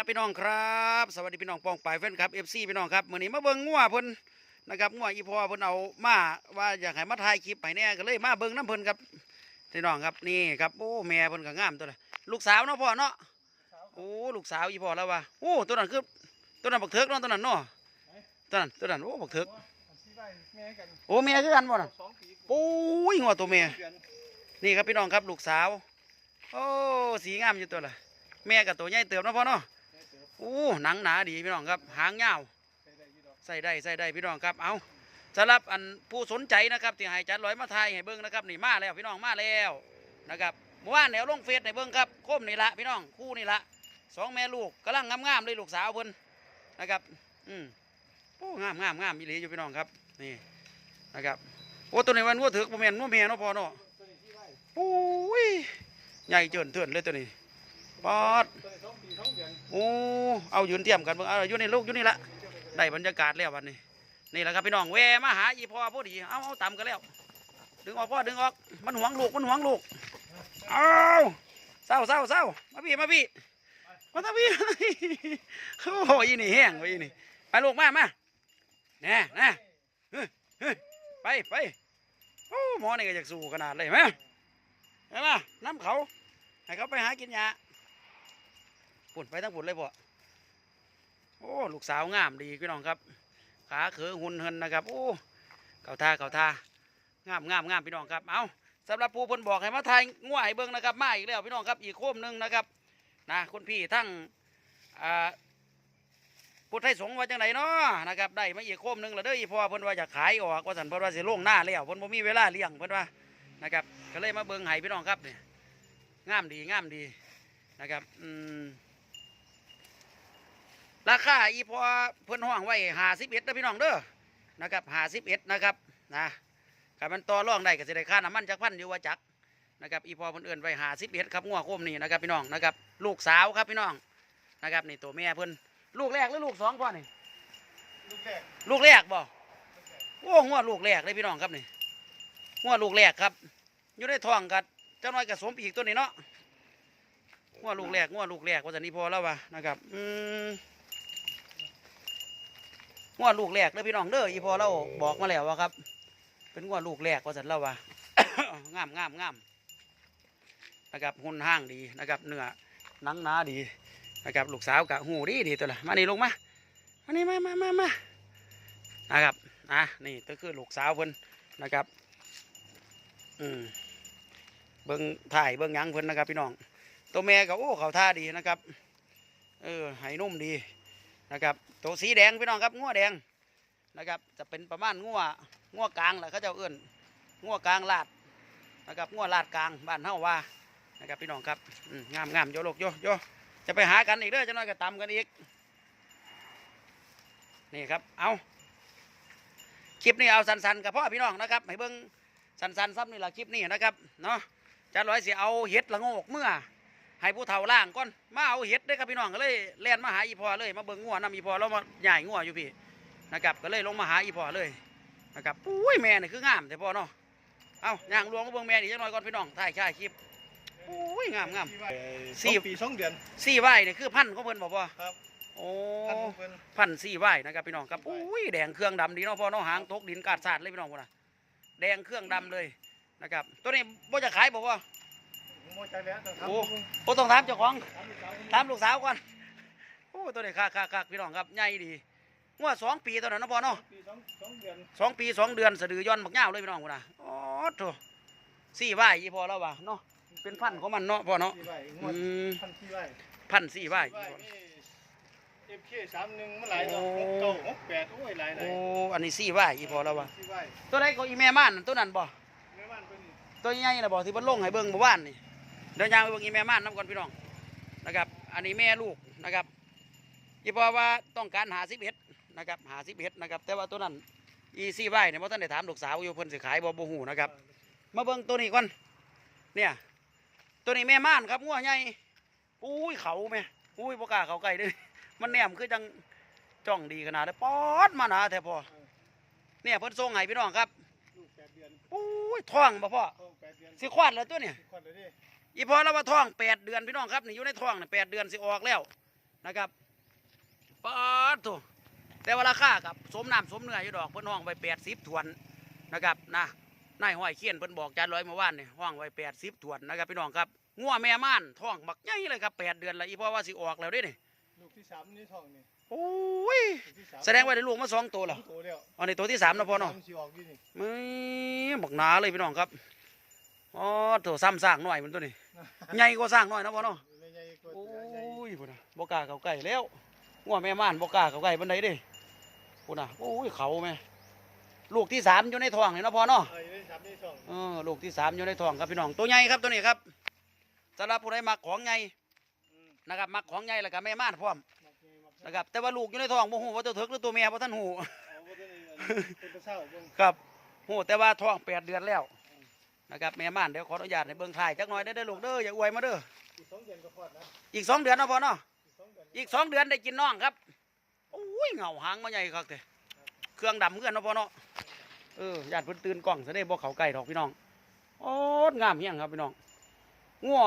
ครับพี่น้องครับ สวัสดีพี่น้องปองปายแฟนครับเอฟซีพี่น้องครับมื้อนี้มาเบิ่งงัวเพิ่นนะครับงัวอีพอเพิ่นเอามาว่าอยากให้มาถ่ายคลิปให้แน่ก็เลยมาเบิ่งน้ำเพิ่นครับพี่น้องครับนี่ครับโอ้แม่เพิ่นก็งามตัวละลูกสาวเนาะพ่อเนาะโอ้ลูกสาวอีพอแล้วว่ะโอ้ตัวนั้นคือตัวนั้นบักเถิกเนาะตัวนั้นเนาะตัวนั้นตัวนั้นโอ้บักเถิกที่ได้แม่กันโอ้แม่คือกันบ่น่ะสองปีโอ้ยงัวตัวแม่นี่ครับพี่น้องครับลูกสาว โอ้สีงามอยู่ตัวละแม่กับตัวใหญ่เติบเนาะพ่อเนาะ อ้หนังหนาดีพี่น้องครับ หางยาวใส่ได้ใส่ได้ใส่ได้พี่น้องครับ เอาสำหรับอันผู้สนใจนะครับที่ให้จัดร้อยมาไทยให้เบิ้งนะครับนี่มาแล้วพี่น้องมาแล้วนะครับเมื่อวานแนวลงเฟซให้เบิ้งครับโคมนี่ละพี่น้องคู่นี่ละสองแม่ลูกกำลังงามๆเลยลูกสาวเพิ่นนะครับอืมโอ้งามงามงามมีหลีอยู่พี่น้องครับนี่นะครับโอ้ตัวนี้มันวัวถือกบ่แม่นวัวแม่เนาะพอเนาะตัวนี้ที่ไร่โอ้ยใหญ่เจินเถื่อนเลยตัวนี้ ปอดโอ้เอายืนเทียมกันเบิ่งเอาอยู่ในลูกอยู่นี่ละได้บรรยากาศแล้ววันนี้นี่แหละครับพี่น้องแวมาหาอีพ่อพอดีเอาเอาตามกันแล้ว ดึงออกพ่อดึงออกมันหวงลูกมันหวงลูกเอาเศร้าเศร้าเศร้ามาพี่มาพี่มาตาพี่โอ้โหอีนี่แห้งไปอีนี่ไปลูกมามาแน่แน่เฮ้ยเฮ้ยไปไปโอ้หมอนี่ก็อยากสู้ขนาดเลยไหมเห็นไหมน้ำเขาให้เขาไปหากินยา ปุ่นไปทั้งปุ่นเลยพ่อโอ้ลูกสาวงามดีพี่น้องครับ ขาเขือหุ่นเหินนะครับ โอ้เก่าท่าเก่าท่างามงามงามพี่น้องครับเอาสำหรับผู้เพิ่นบอกให้มาทายง่วให้เบิ่งนะครับมาอีกแล้วพี่น้องครับอีกโคมหนึงนะครับนะคุณพี่ทั้งอ่าพุทธไทยสงฆ์ว่าจังไหนเนาะนะครับได้มาอีกโคมหนึงแล้วเด้ออีพ่อเพิ่นว่าจะขายออกว่าสันเพิ่นว่าสิลงหน้าแล้วเพิ่นบ่มีเวลาเลี้ยงเพิ่นว่านะครับก็เลยมาเบิ่งให้พี่น้องครับเนี่ยงามดีงามดีนะครับอืม ราคาอีพอเพิ่นห้องไว้หาสิบเอ็ดนะพี่น้องเด้อนะครับหาสิบเอ็ดนะครับนะถ้ามันต่อรองได้ก็สิได้ค่าน้ำมันจักพันอยู่ว่าจักนะครับอีพอเพิ่นเอื่นไว้หาสิบเอ็ดครับงัวโคมนี่นะครับพี่น้องนะครับลูกสาวครับพี่น้องนะครับนี่ตัวแม่เพิ่นลูกแรกหรือลูกสองพ่อนี่ลูกแรกลูกแรกบ่โอ้งัวลูกแรกเลยพี่น้องครับนี่งัวลูกแรกครับอยู่ในท้องกัดเจ้าน้อยกับสมอีกตัวนี้เนาะงัวลูกแรกงัวลูกแรกว่าจะนี้พอแล้ววะนะครับอืม งวดลูกแรกเลยพี่น้องเด้ออีพอเราบอกมาแล้วว่าครับ เป็นงวดลูกแรกว่าสันเราว่างามงามงามนะครับหุ่นห้างดีนะครับ เนื้อหนังหนาดีนะครับลูกสาวกะหูดีดีตัวละมานี่ลงมามานี่มามามามานะครับอะนี่ก็คือลูกสาวเพิ่นนะครับ อืมเบิ้งถ่ายเบิ้งยังเพิ่นนะครับ พี่น้องตัวแม่ก็โอ้เขาท่าดีนะครับ เออไหนุ่มดี นะครับตัวสีแดงพี่น้องครับงัวแดงนะครับ จะเป็นประมาณงัวงัวกลางแหละเขาจ้าเอื้อนงัวกลางลาดนะครับงัวลาดกลางบ้านเฮาว่านะครับพี่น้องครับงามงามโยโลกโยโยจะไปหากันอีกเด้อจะน้อยก็ตำกันอีกนี่ครับเอาคลิปนี้เอาสันๆกับพ่อพี่น้องนะครับให้เบิ้งสันๆซ้ำนี่แหละคลิปนี้นะครับเนาะจะร้อยสิเอาเห็ดละโงกเมื่อ ให้ผู้เฒ่าล่างก่อนมาเอาเห็ดได้อครับพี่น้องก็เลยแล่นมาหาอีพอเลยมาเบิ่งงัวนำอีพอแล้วมาใหญ่งัวอยู่พี่นะครับก็เลยลงมาหาอีพอเลยนะครับปุ้ยแม่นี่คืองามแต่พอเนาะเอาย่างหลวงก็เบิ่งแม่นี่จังหน่อยก่อนพี่น้องถ่ายค่ายคลิปปุ้ยงามงามสี่สี่ปีสองเดือนสี่ไว้นี่คือพันธุ์ของเพิ่นบอกว่าครับโอ้ท่านเพิ่นพันธุ์สี่ไว้นะครับพี่น้องครับปุ้ยแดงเครื่องดำดีเนาะพอเนาะหางตกดินกาดสาดเลยพี่น้องพุ่นน่ะแดงเครื่องดำเลยนะครับตัวนี้บ่จะขายบอกว่า โมใจแล้วต้องทำโอ้โอ้ต้องถามเจ้าของทำลูกสาวถามลูกสาวก่อนโอ้ตัวนี้คักคักคักพี่น้องครับใหญ่ดีงวดสองปีตัวนั้นเนาะพ่อเนาะปีสองสองเดือนสองปีสองเดือนสะดือย้อนบักยาวเลยพี่น้องคุณนะโอ้โถสี่ไหวยี่พอแล้ววะเนาะเป็นพันธุ์ของมันเนาะพ่อเนาะสี่ไร่งวอืดมพันสี่ไร่พันธุ์สี่ไหวสี่ไร่นี่เอฟเคสามหนึ่งเมื่อไหร่เนาะโอ้หกเก้าหกแปดโอ้ยหลายหลาโอ้ยอันนี้สี่ไหวยี่พอแล้ววะสี่ไร่ตัวไหนก็อีแม่ม่านนั่นตัวนั้นบ่แม่บ้านเพิ่นตัวใหญ่นะบ่ที่มันลงให้เบิ่งเมื่อวานนี่เดี๋ยวยางไปเบิ่งอีแม่ม่านน้ำก่อนพี่น้องนะครับ อันนี้แม่ลูกนะครับยี่พอว่าต้องการหาสิบเอ็ดนะครับหาสิบเอ็ดนะครับแต่ว่าตัวนั้นอีซี่ไหวเนี่ยเพราะท่านได้ถามลูกสาวอยู่เพิ่นสิขายบ่บ่หูนะครับมาเบิ่งตัวนี้ก่อนเนี่ยตัวนี้แม่ม่านครับงัวใหญ่อุ้ยเขาแม่อุ้ยบ่กาเขาใกล้เลยมันแนมคือจังจ้องดีขนาดเลยป๊อดมาหนาแท้พอเนี่ยเพิ่นส่งให้พี่น้องครับอุ้ยท้องบ่พ่อสิควาดแล้วตัวเนี่ย อีพอแล้วว่าท้องแปดเดือนพี่น้องครับนี่อยู่ในท้องนี่แปดเดือนสิออกแล้วนะครับปาดโถแต่ว่าราคากับสมน้ำสมเนื้ออยู่ดอกเพิ่นห้องไว้แปดสิบถวนนะครับนะนายห้อยเขียนเพิ่นบอกจานร้อยเมื่อวานนี่ห้องไว้แปดสิบถวนนะครับพี่น้องครับงัวแม่ม่านท้องบักใหญ่เลยครับแปดเดือนแล้วอีพ่อว่าสิออกแล้วเด้นี่ลูกที่สามนี่ท้องนี่โอ้ยลูกที่สามแสดงว่าได้ลูกมาสองตัวแล้วโตแล้วอันนี้ตัวที่สามนะพ่อเนาะสมสิออกอยู่นี่มึบักหนาเลยพี่น้องครับ อ๋อตัวซ้ำสร้างหน่อยมันตัวนี้ใหญ่กว่าสร้างหน่อยนะพ่อเนาะไม่ใหญ่กว่าโอ้ใหญ่ยพุ่นน่ะบกล้าเขาใกล้แล้วงัวแม่ม่านบกล้าเขาใกล้บันไดเด้พุ่นน่ะโอ้ยเขาแม่ลูกที่สามอยู่ในท้องนี่นะพ่อเนาะเอออยู่ในสามนี่ท้องเออลูกที่สามอยู่ในท้องครับพี่น้องตัวใหญ่ครับตัวนี้ครับสำหรับผู้ใดมักของใหญ่อืมนะครับมักของใหญ่แล้วก็แม่ม่านพร้อมมักใหญ่มักนะครับแต่ว่าลูกอยู่ในท้องบ่ฮู้ว่าตัวเถิกหรือตัวแม่บ่ท่านฮู้เอาบ่ได้อันเป็นตะเศร้าเบิ่งครับฮู้แต่ว่าท้องแปดเดือนแล้ว นะครับแม่ม่านเดี๋ยวขออนุญาตในเบิ่งถ่ายจักหน่อยได้อเด้อลูกเด้ออย่าอวยมาเด้ออีกสองเดือนก็คลอดนะอีกสองเดือนเนาะพ่อเนาะอีกสองเดือนอีกสองเดือนได้กินน้องครับโอ้ยเหงาหางมาใหญ่ครับเด้เครื่องดำเพื่อนเนาะพ่อเนาะเออญาติเพิ่นตื่นกล้องซะได้บ่เขาใกล้ดอกพี่น้องโอ้ยงามเฮียงครับพี่น้องงัว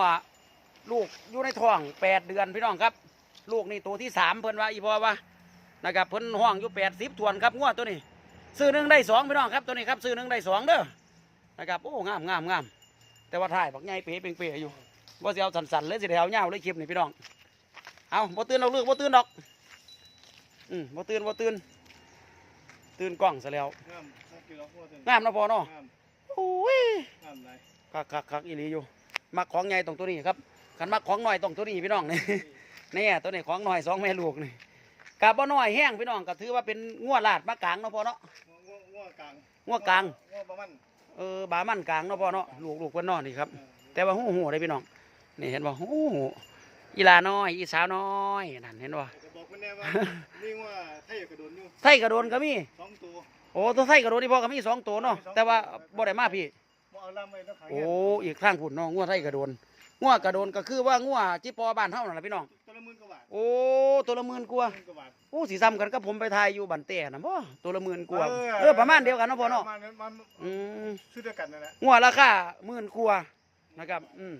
ลูกอยู่ในท้องแปดเดือนพี่น้องครับ ลูกนี่ตัวที่สามเพิ่นว่าอีพ่อว่านะครับเพิ่นห้องอยู่แปดสิบทวนครับงัวตัวนี้ ซื้อหนึ่งได้สองพี่น้องครับตัวนี้ครับซื้อหนึ่งได้สองเด้อ นะครับโอ้งามงามงามแต่ว่าถ่ายบักใหญ่เป๋เป๋อยู่ว่าสิเอาสันๆเลยสิได้เอาเงาวเลยคลิปนี่พี่น้องเอาบ่ตื่นเราเลือกบ่ตื่นดอกอืมบ่ตื่นบ่ตื่นตื่นกล้องซะแล้วงามงามกี่ดอกหัวเต็มงามเนาะพอเนาะงามโอ้ยงามหลายคักคักคักอีหลีอยู่มักของใหญ่ตรงตัวนี้ครับคันมักของน้อยตรงตัวนี้พี่น้องนี่นี่ตัวนี้ของน้อยสองแม่ลูกนี่กาบ่น้อยแห้งพี่น้องก็ถือว่าเป็นงัวลาดมากลางเนาะพอเนาะงัวงัวงัวกลางงัวกลางงัวประมาณ เออบามันกลางเนาะพ่อเนาะลูกลูกเพิ่นนอนนี่ครับเออแต่ว่าหูหูได้พี่น้องนี่เห็นบ่หูหูอีหลาน้อยอีสาวน้อยนั่นเห็นบ่ก็บอกมันแน่ว่า นี่ว่าไทยกระโดนอยู่ไทยกระโดนก็มีสองตัวโอ้ตัวไทยกระโดนที่พ่อก็มีสองตัวเนาะแต่ว่าบ่ได้มาพี่บ่เอาล่ำไว้ต้องขังโอ้ อีกข้างพุ่นเนาะงัวไทยกระโดนงัวกระโดนก็คือว่างัวจิปอบ้านเฮานั่นล่ะพี่น้อง ตัวละหมื่นกว่าบาทโอ้ตัวละหมื่นกว่าหมื่นกว่าบาท โอ้สิซ้ำกันกับผมไปถ่ายอยู่บันเต้น่ะบ่ตัวละหมื่นกว่าเออประมาณเดียวกันเนาะพ่อเนาะประมาณนั้นมันอืมซื้อด้วยกันนั่นแหละงัวราคาหมื่นกว่านะครับ อืม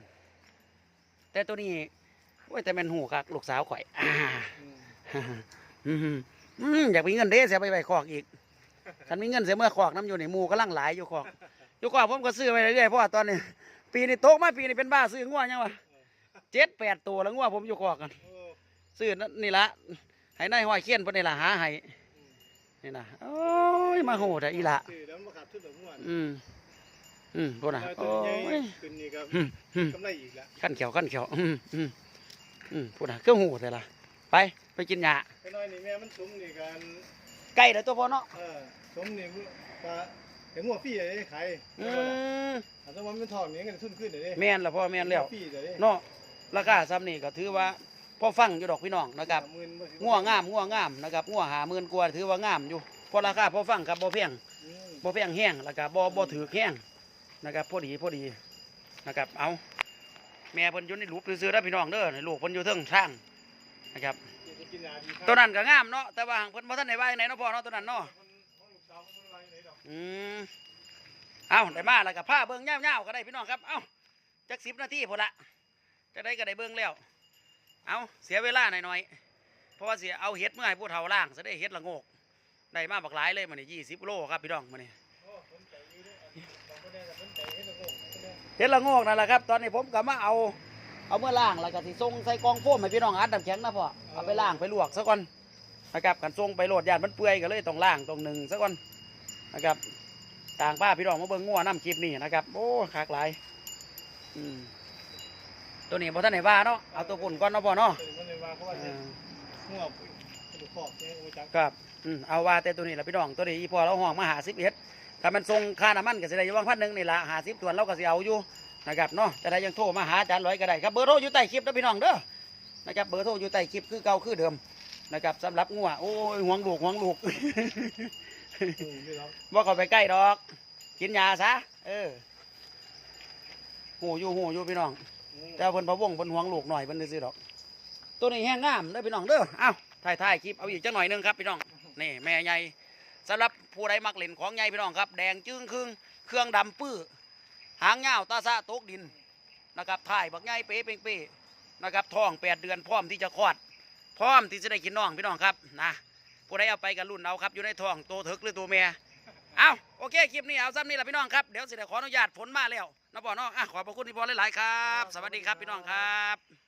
แต่ตัวนี้โอ้ยแต่แมันหูคักลูกสาวข่อยอ่า อืมอืมอืมอยากมีเงินเด้เสียไปไปคอกอีกฉันมีเงินเสียเมื่อคอกน้ำอยู่ในหมูกำลังหลายอยู่คอกอยู่คอกผมก็ซื้อไปเรื่อยๆเพราะว่าตอนนี้ ปีนี้โตกมาปีนี้เป็นบ้าซื้องัวยังวะ เจ็ดแปดตัวแล้วงัวผมอยู่คอกกันโอ้ซื้อนี่ละให้นายห้อยเขียนเพิ่นนี่ละหาให้นี่นะโอ้ยมาโหดอะอีละซื้อแล้วมันขาดทุนดอกม่วนอืมอืมพวกน่ะตัโอ้วใหญ่ยขึ้นนี่ครับอืมอืมกำไรอีกแล้วขั้นเขียวขั้นเขียวอืมอืมอืมพูดนะเครื่องหูแต่ละไปไปกินหญ้าไปน้อยนี่แม่มันสมนี่กันไก่เด้อตัวพ่อเนาะเออสมนี่ปลาเห็นหัวพี่อะไรขายอืมอาจจะว่ามันทองนี่กันทุนขึ้นเลยแม่นละพ่อแม่นแล้วพี่เลยเนาะ ราคาซ้ำนี่ก็ถือว่าพ่อฟังอยู่ดอกพี่น้องนะครับง่วงงามง่วงงามนะครับง่วงหาหมื่นกว่าถือว่างามอยู่พราะราคาพ่อฟังครับบ่แพงอืมบ่แพงแห้งแล้วก็บ่บ่ถือแห้งนะครับพอดีพอดีนะครับ เอาแม่เพิ่นอยู่ในรูปซื้อๆแล้วพี่น้องเด้อให้ลูกเพิ่นอยู่เทิงทางนะครับตัวนั้นก็งามเนาะแต่ว่าเพิ่นบ่ทันได้ว่าจังไดเนาะพ่อเนาะตัวนั้นเนาะอืมเอาได้มาแล้วกับผ้าเบิ้งเงาวๆก็ได้พี่น้องครับ เอาจักสิบนาทีพอละ จะได้ก็ได้เบิ้งแล้ว เอาเสียเวลาหน่อยๆ เพราะว่าเสียเอาเห็ดเมื่อให้ผู้เฒ่าล่างจะได้เห็ดละโงก ได้มาบักหลายเลยมันนี่ยี่สิบโลครับพี่น้องมันนี่เด้อบาเนี่ยเห็ดละโงกนั่นแหละครับ ตอนนี้ผมก็มาเอาเอาเมื่อล่างแล้วก็สิส่งใส่กองโฟมให้พี่น้องอัดน้ำแข็งนะพ่อเอาไปล่างไปลวกซะก่อนนะครับกันส่งไปโหลดยานมันเปื่อยก็เลยต้องล่างตรงหนึ่งซะก่อนนะครับต่างป้าพี่น้องมาเบิ่งงัวน้ำคลิปนี่นะครับ โอ้ขากหลาย อืม ตัวนี้พอท่านไหนว่าเนาะเอาตัวปุ่นก่อนเนาะพ่อเนาะเออมันเลยว่าเขาว่าเอจะอหัวกระดูกคอกเนี่ยโอ้จักครับอืมเอาว่าแต่ตัวนี้แหละพี่น้องตัวนี้อีพอเราห้องมาหาสิบเอ็ดถ้ามันส่งค่าน้ำมันก็สิได้อยู่วางพันหนึ่งนี่ละหาสิบตัวเราก็สิเอาอยู่นะครับเนาะแต่ถ้ายังโทรมาหาอาจารย์ร้อยก็ได้ครับเบอร์โทรอยู่ใต้คลิปนะพี่น้องเด้อนะครับเบอร์โทรอยู่ใต้คลิปคือเก่าคือเดิมนะครับสำหรับงัวโอ้ยห่วงลูกห่วงลูก อืมนี่แล้วว่าเขาไปใกล้ดอก กินยาซะ เออหูอยู่หูอยู่พี่น้องอืม แต่ว่าเพิ่นพะวงเพิ่นห่วงลูกหน่อยเพิ่นซื้อดอก ตัวนี้แห้งงามเด้อพี่น้องเด้อเอ้าถ่ายถ่ายคลิปเอาอีกจังหน่อยหนึงครับพี่น้องนี่แม่ใหญ่สำหรับผู้ใดมักเล่นของใหญ่พี่น้องครับ แดงจึ้งครึ่งเครื่องดำปื้อหางยาวตาซาตกดินนะครับถ่ายบักใหญ่เป๊ะเป้งเป้นะครับท้องแปดเดือนพร้อมที่จะคลอด พร้อมที่จะได้กินน้องพี่น้องครับนะผู้ใดเอาไปกับรุ่นเอาครับอยู่ในท้องตัวถึกหรือตัวเมีย เอาโอเคคลิปนี้เอาซ้ำนี่แหละพี่น้องครับเดี๋ยวสิเด้ขออนุญาตผลมาแล้วนะพ่อเนาะอะขอบพระคุณที่พ่อหลายๆครับ สวัสดีครับพี่น้องครับ